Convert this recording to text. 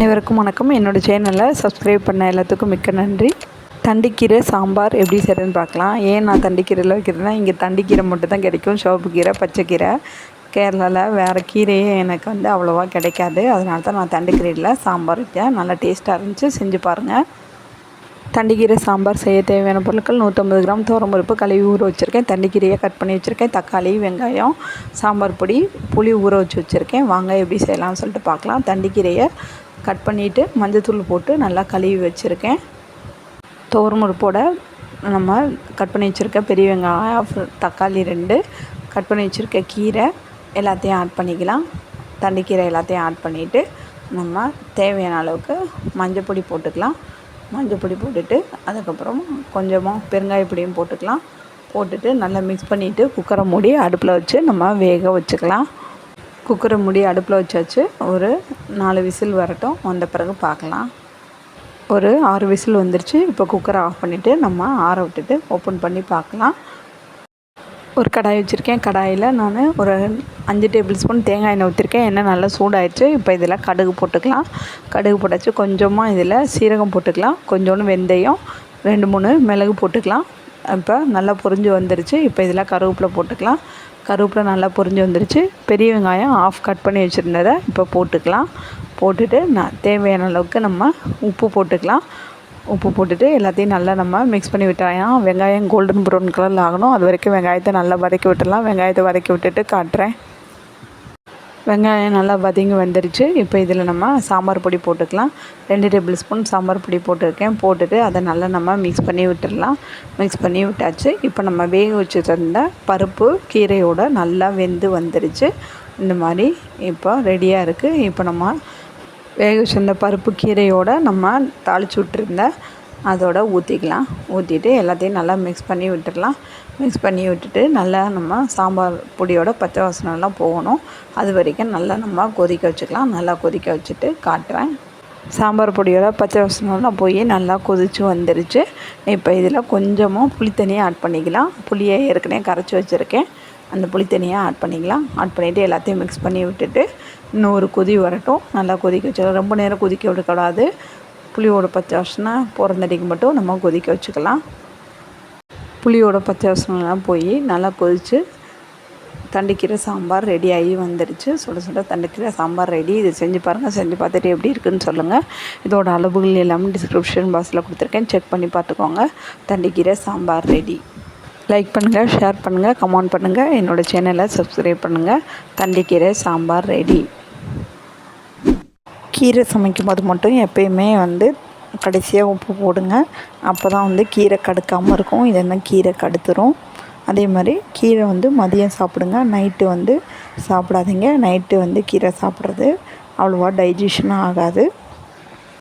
அனைவருக்கும் வணக்கம். என்னோடய சேனலை சப்ஸ்கிரைப் பண்ண எல்லாத்துக்கும் மிக்க நன்றி. தண்டிக்கீரை சாம்பார் எப்படி செய்கிறேன்னு பார்க்கலாம். ஏன் நான் தண்டிக்கீரையில் வைக்கிறதுனா இங்கே தண்டிக்கீரை மட்டும் தான் கிடைக்கும். சிவப்பு கீரை பச்சைக்கீரை கேரளாவில் வேறு கீரையே எனக்கு வந்து அவ்வளோவா கிடைக்காது. அதனால தான் நான் தண்டிக்கீரையில் சாம்பார் வைச்சேன் நல்லா டேஸ்ட்டாக இருந்துச்சு. செஞ்சு பாருங்கள் தண்டிக்கீரை சாம்பார் செய்ய தேவையான பொருட்கள் நூற்றம்பது கிராம். துவரம்பருப்பு கழுவி ஊற வச்சுருக்கேன். தண்டிக்கீரையை கட் பண்ணி வச்சுருக்கேன். தக்காளி வெங்காயம் சாம்பார் பொடி புளி ஊற வச்சு வச்சுருக்கேன். வாங்க எப்படி செய்யலாம்னு சொல்லிட்டு பார்க்கலாம். தண்டிக்கீரையை கட் பண்ணிவிட்டு மஞ்சத்தூள் போட்டு நல்லா கழுவி வச்சுருக்கேன். தோர்முறுப்போட நம்ம கட் பண்ணி வச்சுருக்க பெரிய வெங்காயம் தக்காளி ரெண்டு கட் பண்ணி வச்சுருக்க கீரை எல்லாத்தையும் ஆட் பண்ணிக்கலாம். தண்டிக்கீரை எல்லாத்தையும் ஆட் பண்ணிவிட்டு நம்ம தேவையான அளவுக்கு மஞ்சள் பொடி போட்டுக்கலாம். மஞ்சள் பொடி போட்டுட்டு அதுக்கப்புறம் கொஞ்சமாக பெருங்காய பொடியும் போட்டுக்கலாம். போட்டுட்டு நல்லா மிக்ஸ் பண்ணிவிட்டு குக்கரை மூடி அடுப்பில் வச்சு நம்ம வேக வச்சுக்கலாம். குக்கரை மூடி அடுப்பில் வச்சாச்சு. ஒரு நாலு விசில் வரட்டும். வந்த பிறகு பார்க்கலாம். ஒரு ஆறு விசில் வந்துருச்சு. இப்போ குக்கரை ஆஃப் பண்ணிவிட்டு நம்ம ஆற விட்டுட்டு ஓப்பன் பண்ணி பார்க்கலாம். ஒரு கடாய் வச்சுருக்கேன். கடாயில் நான் ஒரு அஞ்சு டேபிள் ஸ்பூன் தேங்காய் எண்ணெய் ஊற்றிருக்கேன் எண்ணெய் நல்லா சூடாயிடுச்சு. இப்போ இதில் கடுகு போட்டுக்கலாம். கடுகு போட்டாச்சு. கொஞ்சமாக இதில் சீரகம் போட்டுக்கலாம். கொஞ்சோண்டு வெந்தயம் ரெண்டு மூணு மிளகு போட்டுக்கலாம். இப்போ நல்லா பொரிஞ்சு வந்துருச்சு. இப்போ இதில் கருவேப்பிலை போட்டுக்கலாம். கருவேப்பிலை நல்லா பொரிஞ்சு வந்துருச்சு. பெரிய வெங்காயம் ஆஃப் கட் பண்ணி வச்சுருந்ததை இப்போ போட்டுக்கலாம். போட்டுட்டு நான் தேவையான அளவுக்கு நம்ம உப்பு போட்டுக்கலாம். உப்பு போட்டுட்டு எல்லாத்தையும் நல்லா நம்ம மிக்ஸ் பண்ணி விட்டாயாம் வெங்காயம் கோல்டன் ப்ரௌன் கலரில் ஆகணும். அது வரைக்கும் வெங்காயத்தை நல்லா வதக்கி விட்டுடலாம். வெங்காயத்தை வதக்கி விட்டுட்டு காட்டுறேன். வெங்காயம் நல்லா வதங்கி வந்துருச்சு. இப்போ இதில் நம்ம சாம்பார் பொடி போட்டுக்கலாம். ரெண்டு டேபிள் ஸ்பூன் சாம்பார் பொடி போட்டிருக்கேன். போட்டுட்டு அதை நல்லா நம்ம மிக்ஸ் பண்ணி விட்டுடலாம். மிக்ஸ் பண்ணி விட்டாச்சு. இப்போ நம்ம வேக வச்சுருந்த பருப்பு கீரையோடு நல்லா வெந்து வந்துருச்சு. இந்த மாதிரி இப்போ ரெடியாக இருக்குது இப்போ நம்ம வேக வச்சிருந்த பருப்பு கீரையோடு நம்ம தாளித்து விட்டுருந்த அதோட ஊற்றிக்கலாம் ஊற்றிட்டு எல்லாத்தையும் நல்லா மிக்ஸ் பண்ணி விட்டுடலாம் மிக்ஸ் பண்ணி விட்டுட்டு நல்லா நம்ம சாம்பார் பொடியோட பச்சை வாசனெல்லாம் போகணும். அது வரைக்கும் நல்லா நம்ம கொதிக்க வச்சுக்கலாம். நல்லா கொதிக்க வச்சுட்டு காட்டுறேன். சாம்பார் பொடியோட பச்சை வாசனெல்லாம் போய் நல்லா கொதித்து வந்துருச்சு. இப்போ இதில் கொஞ்சமாக புளித்தண்ணியை ஆட் பண்ணிக்கலாம். புளியை ஏற்கனவே கரைச்சி வச்சுருக்கேன். அந்த புளி தண்ணியை ஆட் பண்ணிக்கலாம். ஆட் பண்ணிவிட்டு எல்லாத்தையும் மிக்ஸ் பண்ணி விட்டுட்டு இன்னும் ஒரு கொதி வரட்டும். நல்லா கொதிக்க வச்சுக்கலாம் ரொம்ப நேரம் கொதிக்க விடக்கூடாது. புளியோட பச்சை வாசனை போகிறந்தடிக்கு மட்டும் நம்ம கொதிக்க வச்சுக்கலாம். புளியோட பச்சை வாசனைலாம் போய் நல்லா கொதித்து தண்டிக்கீரை சாம்பார் ரெடி ஆகி வந்துடுச்சு சுட சுட தண்டிக்கீரை சாம்பார் ரெடி இது செஞ்சு பாருங்கள் செஞ்சு பார்த்துட்டு எப்படி இருக்குதுன்னு சொல்லுங்கள் இதோட அளவுகள் எல்லாமே டிஸ்கிரிப்ஷன் பாக்ஸில் கொடுத்துருக்கேன். செக் பண்ணி பார்த்துக்கோங்க. தண்டிக்கீரை சாம்பார் ரெடி லைக் பண்ணுங்கள் ஷேர் பண்ணுங்கள் கமெண்ட் பண்ணுங்கள் என்னோடய சேனலை சப்ஸ்கிரைப் பண்ணுங்கள் தண்டிக்கீரை சாம்பார் ரெடி கீரை சமைக்கும் போது மட்டும் எப்பயுமே வந்து கடைசியாக உப்பு போடுங்க. அப்போ தான் வந்து கீரை கடுக்காமல் இருக்கும். இதெல்லாம் கீரை கடுத்துரும். அதே மாதிரி கீரை வந்து மதியம் சாப்பிடுங்க. நைட்டு வந்து சாப்பிடாதீங்க. நைட்டு வந்து கீரை சாப்பிட்றது அவ்வளோவா டைஜஷனும் ஆகாது.